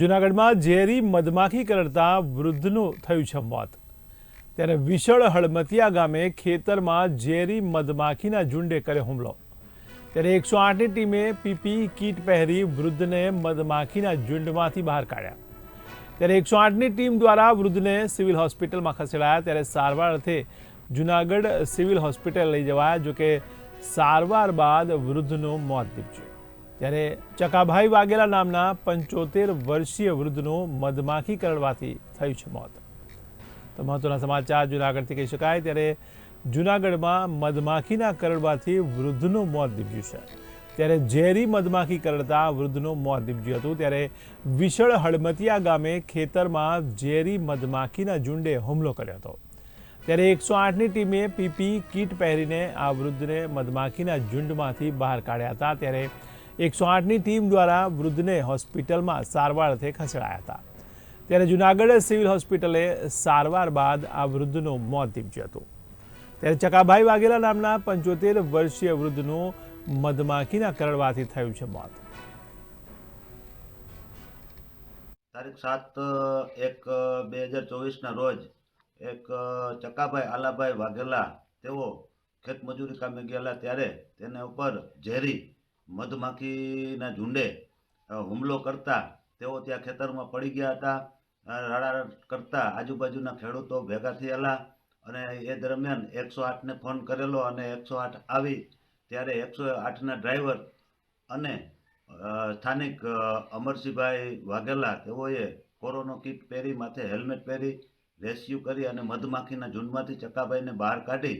જૂનાગઢમાં ઝેરી મધમાખી કરડતા વૃદ્ધનું થયું છે મોત. ત્યારે વિશળ હળમતિયા ગામે ખેતરમાં ઝેરી મધમાખીના ઝુંડે કર્યો હુમલો. ત્યારે એકસો આઠની ટીમે પીપી કીટ પહેરી વૃદ્ધને મધમાખીના ઝુંડમાંથી બહાર કાઢ્યા. ત્યારે એકસો આઠની ટીમ દ્વારા વૃદ્ધને સિવિલ હોસ્પિટલમાં ખસેડાયા. ત્યારે સારવાર અર્થે જૂનાગઢ સિવિલ હોસ્પિટલ લઈ જવાયા, જોકે સારવાર બાદ વૃદ્ધનું મોત નીપજ્યું. ત્યારે ચકાભાઈ વાઘેલા નામના પંચોતેર વર્ષીય વૃદ્ધનું મધમાખી કરડવાથી થયું છે મોત. તો મહત્વના સમાચાર જૂનાગઢથી કહી શકાય, ત્યારે જૂનાગઢમાં મધમાખીના કરડવાથી વૃદ્ધનું મોત નીપજ્યું છે. ત્યારે ઝેરી મધમાખી કરડતા વૃદ્ધનું મોત નીપજ્યું હતું. ત્યારે વિશળ હળમતિયા ગામે ખેતરમાં ઝેરી મધમાખીના ઝુંડે હુમલો કર્યો હતો. ત્યારે એકસો આઠની ટીમે પીપી કીટ પહેરીને આ વૃદ્ધને મધમાખીના ઝુંડમાંથી બહાર કાઢ્યા હતા. ત્યારે એકસો આઠની ટીમ દ્વારા વૃદ્ધને હોસ્પિટલમાં સારવાર અર્થે ખસેડાયા હતા. ત્યારે જૂનાગઢ સિવિલ હોસ્પિટલે સારવાર બાદ આ વૃદ્ધનું મોત નીપજ્યું હતું. ત્યારે ચકાભાઈ વાઘેલા નામના પંચોતેર વર્ષીય વૃદ્ધનું મધમાખીના કરડવાથી થયું છે મોત. તારીખ સાત, એક, બે હજાર ચોવીસના રોજ એક ચકાભાઈ આલાભાઈ વાઘેલા તેઓ ખેતમજૂરી કામે ગયેલા ત્યારે તેના ઉપર ઝેરી મધમાખીના ઝુંડે હુમલો કરતા, તેઓ ત્યાં ખેતરમાં પડી ગયા હતા. રાડા કરતા આજુબાજુના ખેડૂતો ભેગા થયેલા અને એ દરમિયાન એકસો આઠને ફોન કરેલો અને એકસો આઠ આવી. ત્યારે એકસો આઠના ડ્રાઈવર અને સ્થાનિક અમરસિંહભાઈ વાઘેલા તેઓએ કોરોનો કીટ પહેરી, માથે હેલ્મેટ પહેરી, રેસ્ક્યુ કરી અને મધમાખીના ઝુંડમાંથી ચકાભાઈને બહાર કાઢી.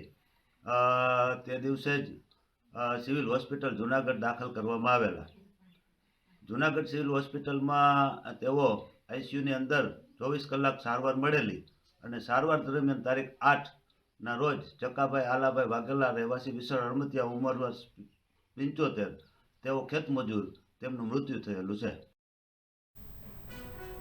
તે દિવસે જ સિવિલ હોસ્પિટલ જુનાગઢ દાખલ કરવામાં આવેલા. જુનાગઢ સિવિલ હોસ્પિટલમાં તેઓ આઈસીયુની અંદર ચોવીસ કલાક સારવાર મળેલી અને સારવાર દરમિયાન તારીખ આઠના રોજ ચકાભાઈ આલાભાઈ વાઘેલા રહેવાસી વિશાળ હળમતિયા ઉંમર પંચોતેર તેઓ ખેતમજૂર તેમનું મૃત્યુ થયેલું છે.